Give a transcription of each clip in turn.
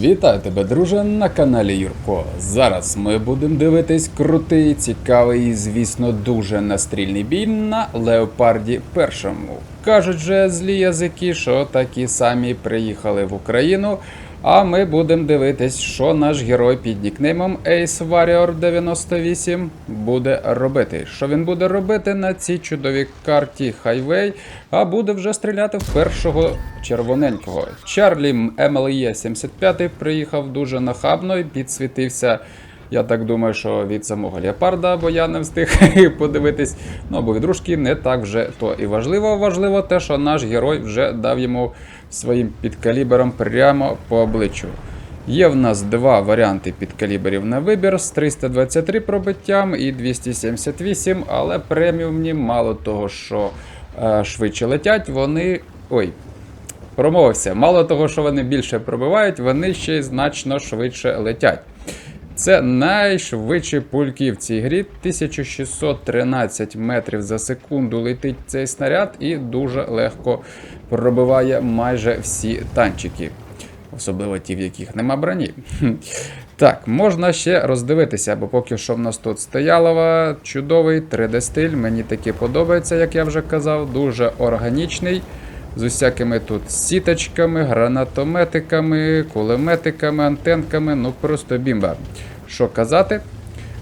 Вітаю тебе, друже, на каналі Юрко. Зараз ми будемо дивитись крутий, цікавий і, звісно, дуже настрільний бій на Леопарді першому. Кажуть же злі язики, що такі самі приїхали в Україну. А ми будемо дивитись, що наш герой під нікнеймом Ace Warrior 98 буде робити. Що він буде робити на цій чудовій карті Хайвей, а буде вже стріляти в першого червоненького. Чарлі MLE 75 приїхав дуже нахабно і підсвітився. Я так думаю, що від самого леопарда, бо я не встиг подивитись. Ну або від не так вже то і важливо. Важливо те, що наш герой вже дав йому своїм підкалібером прямо по обличчю. Є в нас два варіанти підкаліберів на вибір з 323 пробиттям і 278, але преміумні, мало того, що е, швидше летять, вони. Ой, промовився. Мало того, що вони більше пробивають, вони ще й значно швидше летять. Це найшвидші пульки в цій грі. 1613 метрів за секунду летить цей снаряд і дуже легко пробиває майже всі танчики. Особливо ті, в яких нема броні. Так, можна ще роздивитися, бо поки що в нас тут стоялова, чудовий 3D-стиль. Мені таки подобається, як я вже казав, дуже органічний. З усякими тут сіточками, гранатометиками, кулеметиками, антенками. Ну просто бімба. Що казати?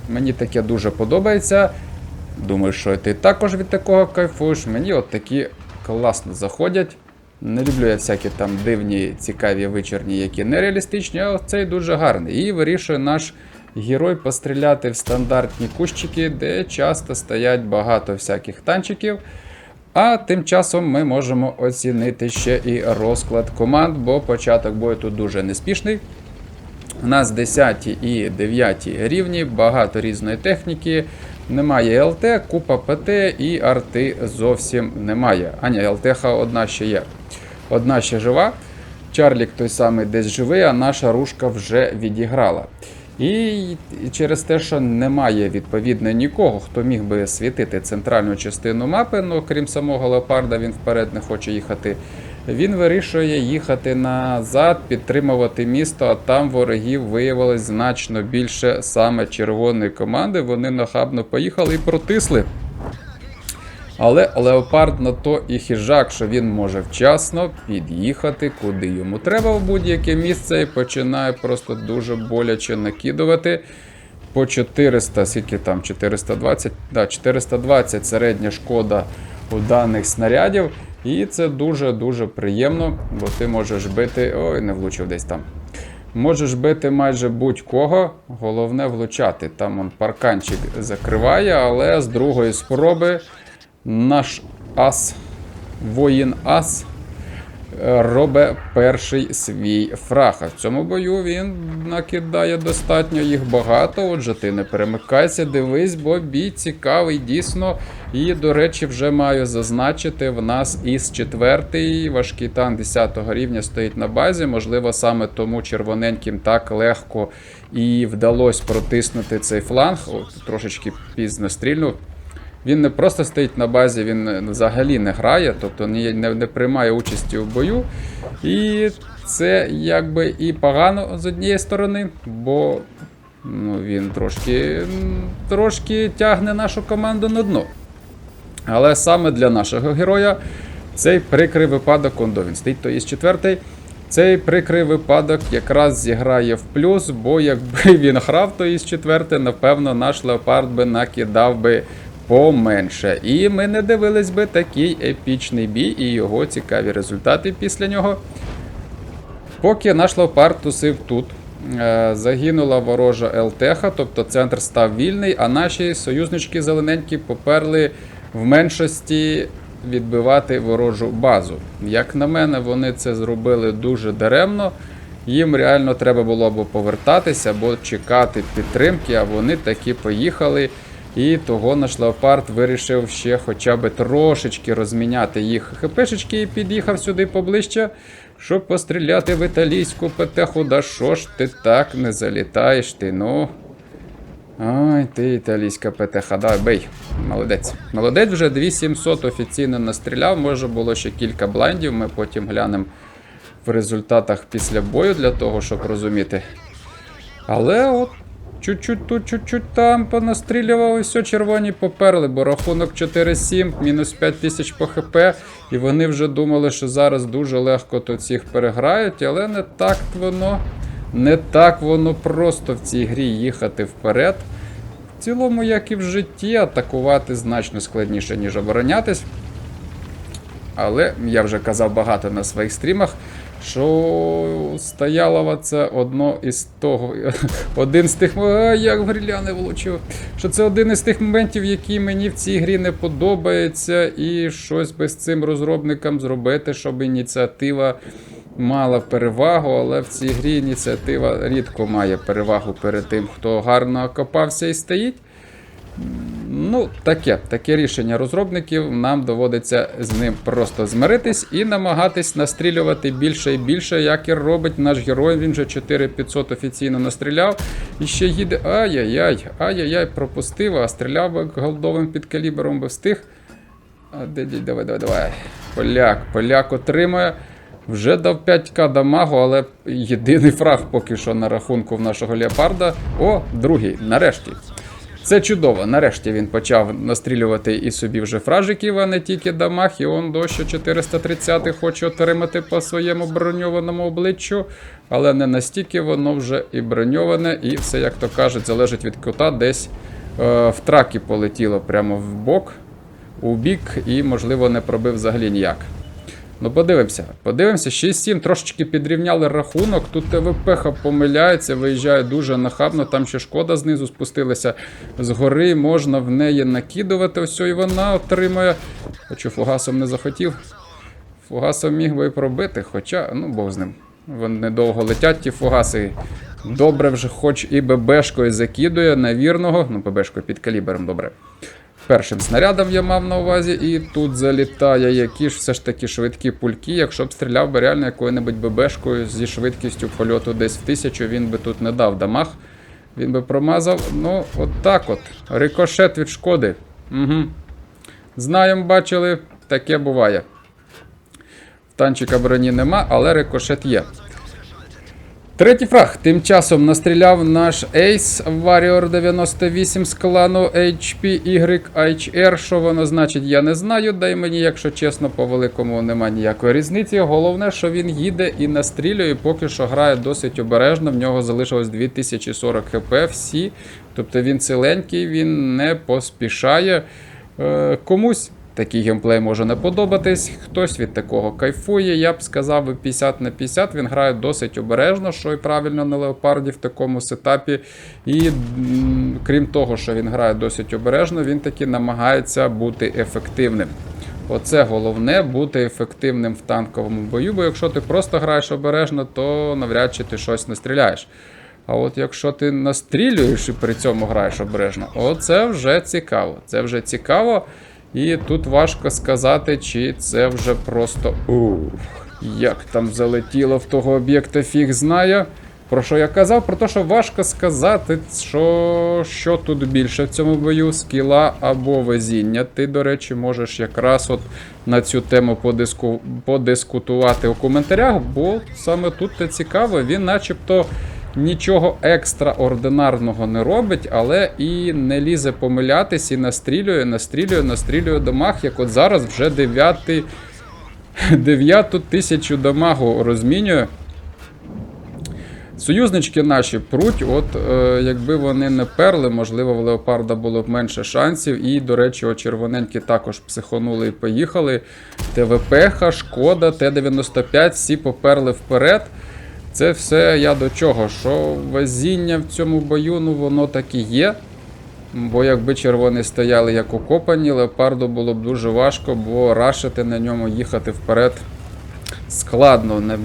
Мені таке дуже подобається. Думаю, що ти також від такого кайфуєш. Мені от такі класно заходять. Не люблю я всякі там дивні, цікаві вечірні, які нереалістичні, а цей дуже гарний. І вирішує наш герой постріляти в стандартні кущики, де часто стоять багато всяких танчиків. А тим часом ми можемо оцінити ще і розклад команд, бо початок бою тут дуже неспішний. У нас 10 і 9 рівні, багато різної техніки. Немає ЛТ, купа ПТ і арти зовсім немає. А ні, ЛТХ одна ще є. Одна ще жива. Чарлік той самий десь живий, а наша рушка вже відіграла. І через те, що немає відповідно нікого, хто міг би світити центральну частину мапи, ну крім самого леопарда, він вперед не хоче їхати. Він вирішує їхати назад, підтримувати місто, а там ворогів виявилось значно більше саме червоної команди. Вони нахабно поїхали і протисли. Але Леопард на то і хижак, що він може вчасно під'їхати, куди йому треба в будь-яке місце, і починає просто дуже боляче накидувати. По 400, скільки там, 420, да, 420 середня шкода у даних снарядів. І це дуже-дуже приємно, бо ти можеш бити. Ой, не влучив десь там. Можеш бити майже будь-кого, головне влучати. Там он парканчик закриває, але з другої спроби наш ас, воїн ас, е, робить перший свій фраг. А в цьому бою він накидає достатньо їх багато. Отже, ти не перемикайся, дивись, бо бій цікавий дійсно. І, до речі, вже маю зазначити, в нас із четвертий важкий танк 10 рівня стоїть на базі. Можливо, саме тому червоненьким так легко і вдалося протиснути цей фланг. О, трошечки пізно стрільнув. Він не просто стоїть на базі, він взагалі не грає, тобто не, не, не приймає участі у бою. І це якби і погано з однієї сторони, бо ну, він трошки, трошки тягне нашу команду на дно. Але саме для нашого героя цей прикрий випадок, он він стоїть, то є четвертий. Цей прикрий випадок якраз зіграє в плюс, бо якби він грав, то із четвертий, напевно, наш леопард би накидав би поменше. І ми не дивились би такий епічний бій і його цікаві результати після нього. Поки наш леопард тусив тут, е, загинула ворожа ЛТХ, тобто центр став вільний, а наші союзнички зелененькі поперли в меншості відбивати ворожу базу. Як на мене, вони це зробили дуже даремно. Їм реально треба було або повертатися, або чекати підтримки, а вони таки поїхали. І того наш леопард вирішив ще хоча б трошечки розміняти їх хпшечки і під'їхав сюди поближче, щоб постріляти в італійську петеху. Да що ж ти так не залітаєш ти, ну. Ой, ти італійська ПТХ, давай бей. Молодець. Молодець вже 2700 офіційно настріляв, може було ще кілька блайндів, ми потім глянемо в результатах після бою для того, щоб розуміти. Але от чуть-чуть тут, чуть-чуть там понастрілювали, все, червоні поперли, бо рахунок 4-7, мінус 5 тисяч по ХП. І вони вже думали, що зараз дуже легко тут всіх переграють, але не так воно. Не так воно просто в цій грі їхати вперед. В цілому, як і в житті, атакувати значно складніше, ніж оборонятись. Але я вже казав багато на своїх стрімах, що Стоялова це одно із того, один з тих. А, як в гриляни влучив. Що це один із тих моментів, які мені в цій грі не подобаються, і щось би з цим розробникам зробити, щоб ініціатива мала перевагу, але в цій грі ініціатива рідко має перевагу перед тим, хто гарно окопався і стоїть. Ну, таке, таке рішення розробників. Нам доводиться з ним просто змиритись і намагатись настрілювати більше і більше, як і робить наш герой. Він вже 4500 офіційно настріляв. І ще їде. Ай-яй-яй, ай-яй-яй, пропустив, а стріляв би голдовим підкалібером би встиг. А де давай, давай, давай. Поляк, поляк отримує. Вже дав 5к дамагу, але єдиний фраг поки що на рахунку в нашого леопарда. О, другий, нарешті. Це чудово. Нарешті він почав настрілювати і собі вже фражиків, а не тільки дамаг. І он до що 430 хоче отримати по своєму броньованому обличчю. Але не настільки воно вже і броньоване, і все, як то кажуть, залежить від кута, десь е, в тракі полетіло прямо в бок, у бік, і, можливо, не пробив взагалі ніяк. Ну, подивимося. Подивимося, 6-7 трошечки підрівняли рахунок. Тут ТВП помиляється, виїжджає дуже нахабно. Там ще шкода знизу спустилася згори, можна в неї накидувати. Ось і вона отримує. Хочу фугасом не захотів. Фугасом міг би і пробити, хоча, ну, Бог з ним. Вони недовго летять, ті фугаси. Добре вже, хоч і ББшкою закидує на вірного. Ну, ББшкою під калібером, добре. Першим снарядом я мав на увазі, і тут залітає які ж все ж таки швидкі пульки. Якщо б стріляв би реально якою-небудь ББшкою зі швидкістю польоту десь в тисячу, він би тут не дав дамаг. Він би промазав. Ну, от так от. Рикошет від шкоди. Угу. Знаємо, бачили, таке буває. Танчика броні нема, але рикошет є. Третій фраг. Тим часом настріляв наш Ace Warrior 98 з клану HPYHR. Що воно значить, я не знаю. Дай мені, якщо чесно, по великому немає ніякої різниці. Головне, що він їде і настрілює, поки що грає досить обережно. В нього залишилось 2040 хп всі. Тобто він ціленький, він не поспішає. Е, комусь Такий геймплей може не подобатись, хтось від такого кайфує. Я б сказав, 50 на 50 він грає досить обережно, що і правильно на леопарді в такому сетапі. І крім того, що він грає досить обережно, він таки намагається бути ефективним. Оце головне бути ефективним в танковому бою, бо якщо ти просто граєш обережно, то навряд чи ти щось не стріляєш. А от якщо ти настрілюєш і при цьому граєш обережно, оце вже цікаво. Це вже цікаво. І тут важко сказати, чи це вже просто. Ух, як там залетіло в того об'єкта, фіг знає. Про що я казав? Про те, що важко сказати, що що тут більше в цьому бою, скіла або везіння. Ти, до речі, можеш якраз от на цю тему подиску... подискутувати у коментарях, бо саме тут це цікаво, він начебто нічого екстраординарного не робить, але і не лізе помилятись, і настрілює, настрілює, настрілює дамаг, як от зараз вже 9 дев'яту тисячу дамагу розмінює. Союзнички наші пруть, от е, якби вони не перли, можливо, в Леопарда було б менше шансів. І, до речі, червоненькі також психонули і поїхали. ТВП, шкода, Т-95, всі поперли вперед. Це все я до чого? Що везіння в цьому бою, ну воно так і є. Бо якби червоні стояли як окопані, леопарду було б дуже важко, бо рашити на ньому їхати вперед складно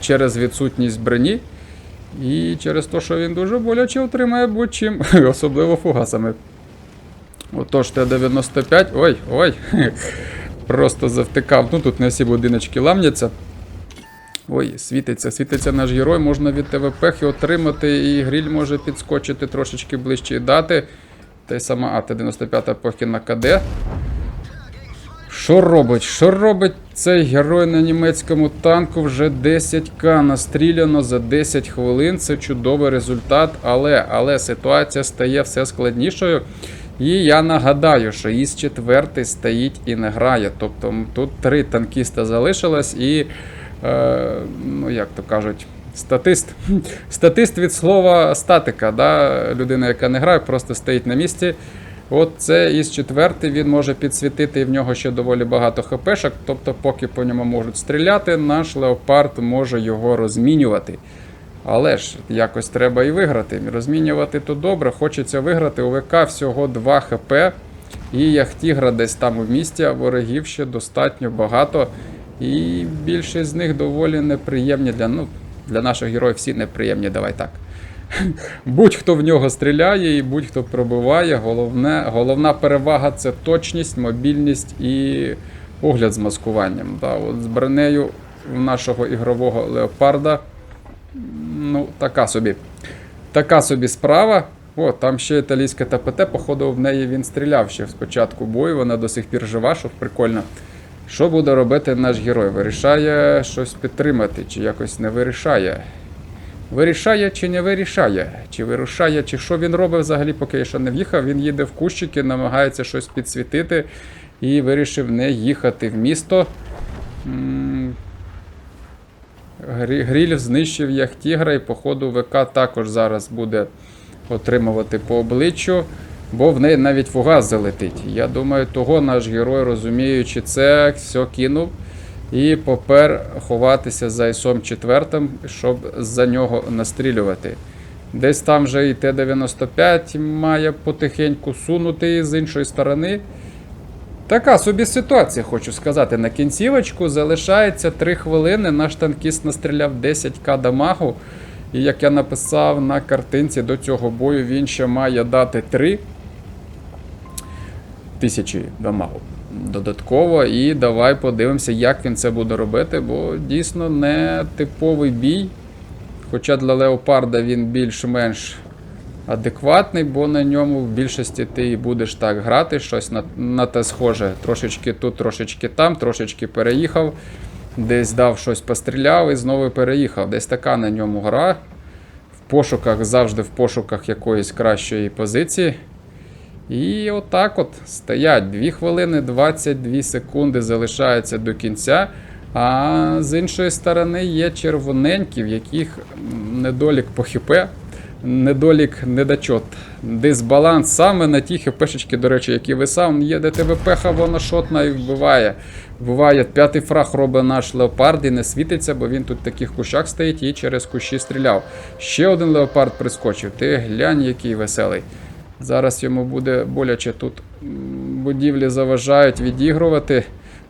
через відсутність броні. І через те, що він дуже боляче отримає будь-чим, особливо фугасами. Отож, Т-95. Ой, ой. Просто завтикав. Ну тут не всі будиночки ламняться. Ой, світиться, світиться наш герой, можна від ТВП отримати, і гріль може підскочити трошечки ближче і дати. Та й сама АТ-95 похи на КД. Що робить? Що робить цей герой на німецькому танку? Вже 10к настріляно за 10 хвилин. Це чудовий результат, але, але ситуація стає все складнішою. І я нагадаю, що із четвертий стоїть і не грає. Тобто тут три танкіста залишилось і, ну як то кажуть, статист. Статист від слова статика. Да? Людина, яка не грає, просто стоїть на місці. От це із четвертий він може підсвітити, і в нього ще доволі багато хпшок. Тобто, поки по ньому можуть стріляти, наш леопард може його розмінювати. Але ж якось треба і виграти. Розмінювати то добре, хочеться виграти. У ВК всього 2 хп. І Яхтігра десь там у місті, а ворогів ще достатньо багато. І більшість з них доволі неприємні для, ну, для наших героїв всі неприємні, давай так. Будь-хто в нього стріляє і будь-хто пробиває. Головне, головна перевага це точність, мобільність і огляд з маскуванням. Да, от з бронею нашого ігрового леопарда. Ну, така собі. Така собі справа. О, там ще італійська ТПТ, походу, в неї він стріляв ще спочатку бою, вона до сих пір жива, що прикольно. Що буде робити наш герой? Вирішає щось підтримати, чи якось не вирішає. Вирішає чи не вирішає? Чи вирушає, чи що він робить взагалі, поки я ще не в'їхав. Він їде в кущики, намагається щось підсвітити і вирішив не їхати в місто. Гріль знищив яхтігра, і походу ВК також зараз буде отримувати по обличчю, бо в неї навіть фугас залетить. Я думаю, того наш герой, розуміючи це, все кинув і попер ховатися за ісом четвертим, щоб за нього настрілювати. Десь там вже і Т-95 має потихеньку сунути з іншої сторони. Така собі ситуація, хочу сказати. На кінцівочку залишається 3 хвилини. Наш танкіст настріляв 10к дамагу. І як я написав на картинці до цього бою, він ще має дати 3 тисячі дамагу. Додатково, і давай подивимося, як він це буде робити, бо дійсно не типовий бій. Хоча для Леопарда він більш-менш адекватний, бо на ньому в більшості ти і будеш так грати, щось на, на те схоже. Трошечки тут, трошечки там, трошечки переїхав, десь дав щось постріляв і знову переїхав. Десь така на ньому гра. В пошуках, завжди в пошуках якоїсь кращої позиції. І отак от стоять 2 хвилини 22 секунди залишається до кінця. А з іншої сторони є червоненькі, в яких недолік по хп, недолік недочот. Дисбаланс саме на ті хпшечки, до речі, які ви сам є, де тебе пеха, шотна і вбиває. Буває, п'ятий фраг робить наш леопард і не світиться, бо він тут в таких кущах стоїть і через кущі стріляв. Ще один леопард прискочив. Ти глянь, який веселий. Зараз йому буде боляче тут будівлі заважають відігрувати.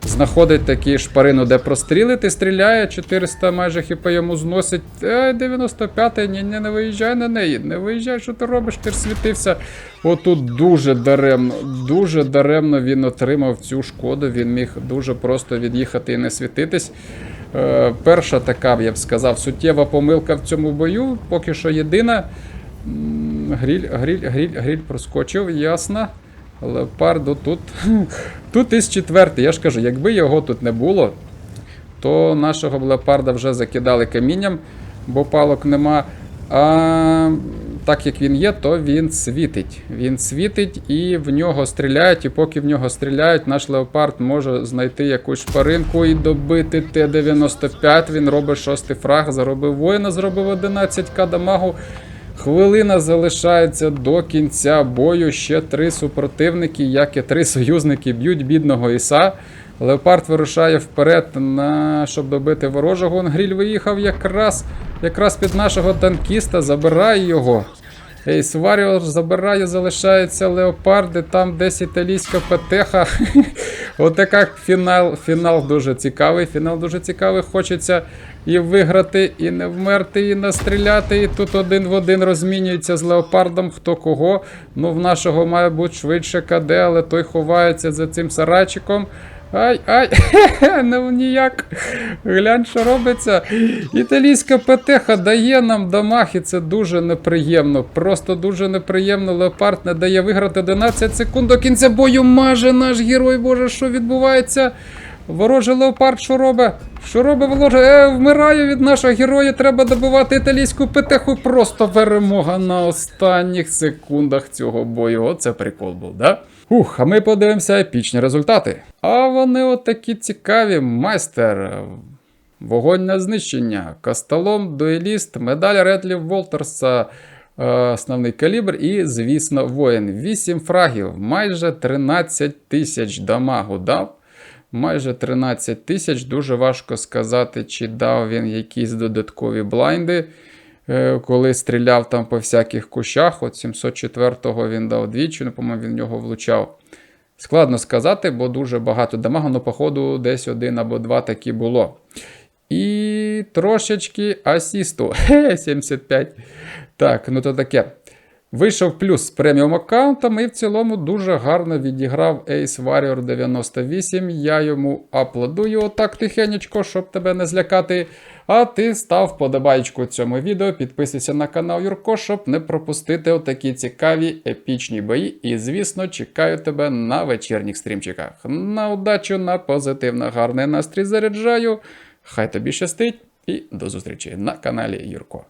Знаходить такі шпарину, де прострілити, стріляє, 400 майже хп йому зносить. Е, 95-й, ні, ні, не виїжджай на неї. Не виїжджай, що ти робиш, ти світився. Отут дуже даремно, дуже даремно він отримав цю шкоду. Він міг дуже просто від'їхати і не світитись. Е, перша така, я б сказав, суттєва помилка в цьому бою, поки що єдина. Гріль, гріль, гріль, гріль проскочив, ясно. Леопарду тут. Тут із четвертий. Я ж кажу, якби його тут не було, то нашого леопарда вже закидали камінням, бо палок нема. А так як він є, то він світить. Він світить і в нього стріляють, і поки в нього стріляють, наш леопард може знайти якусь шпаринку і добити Т-95. Він робить шостий фраг, заробив воїна, зробив 11к дамагу. Хвилина залишається до кінця бою. Ще три супротивники, як і три союзники б'ють бідного Іса. Леопард вирушає вперед, на... щоб добити ворожого. Он гріль виїхав якраз, якраз під нашого танкіста, забирає його. Ейс Варіор забирає, залишається леопарди, там десь італійська петеха. Отака фінал, фінал дуже цікавий. Фінал дуже цікавий. Хочеться і виграти, і не вмерти, і настріляти. І тут один в один розмінюється з леопардом, хто кого. Ну, в нашого має бути швидше КД, але той ховається за цим сарайчиком. Ай, ай, ну ніяк. Глянь, що робиться. Італійська ПТХ дає нам дамаг, і це дуже неприємно. Просто дуже неприємно. Леопард не дає виграти 11 секунд до кінця бою. Маже наш герой, боже, що відбувається? Ворожий леопард, що робить? Що робить ворожий? Е, вмирає від нашого героя. Треба добивати італійську петеху. Просто перемога на останніх секундах цього бою. Оце прикол був, да? Ух, а ми подивимося епічні результати. А вони отакі цікаві. Майстер. Вогонь на знищення. Касталом, дуеліст, медаль Редлі Волтерса. е, Основний калібр і, звісно, воїн. 8 фрагів, майже 13 тисяч дамагу дав. Майже 13 тисяч. Дуже важко сказати, чи дав він якісь додаткові блайнди, е, коли стріляв там по всяких кущах. От 704-го він дав двічі, ну, по-моєму, він в нього влучав. Складно сказати, бо дуже багато дамагу, ну, походу, десь один або два такі було. І трошечки асісту. 75. Так, ну то таке. Вийшов плюс з преміум аккаунтом і в цілому дуже гарно відіграв Ace Warrior 98. Я йому аплодую отак тихенечко, щоб тебе не злякати. А ти став вподобайку цьому відео, підписуйся на канал Юрко, щоб не пропустити отакі цікаві епічні бої. І, звісно, чекаю тебе на вечірніх стрімчиках. На удачу, на позитив, на гарний настрій заряджаю. Хай тобі щастить і до зустрічі на каналі Юрко.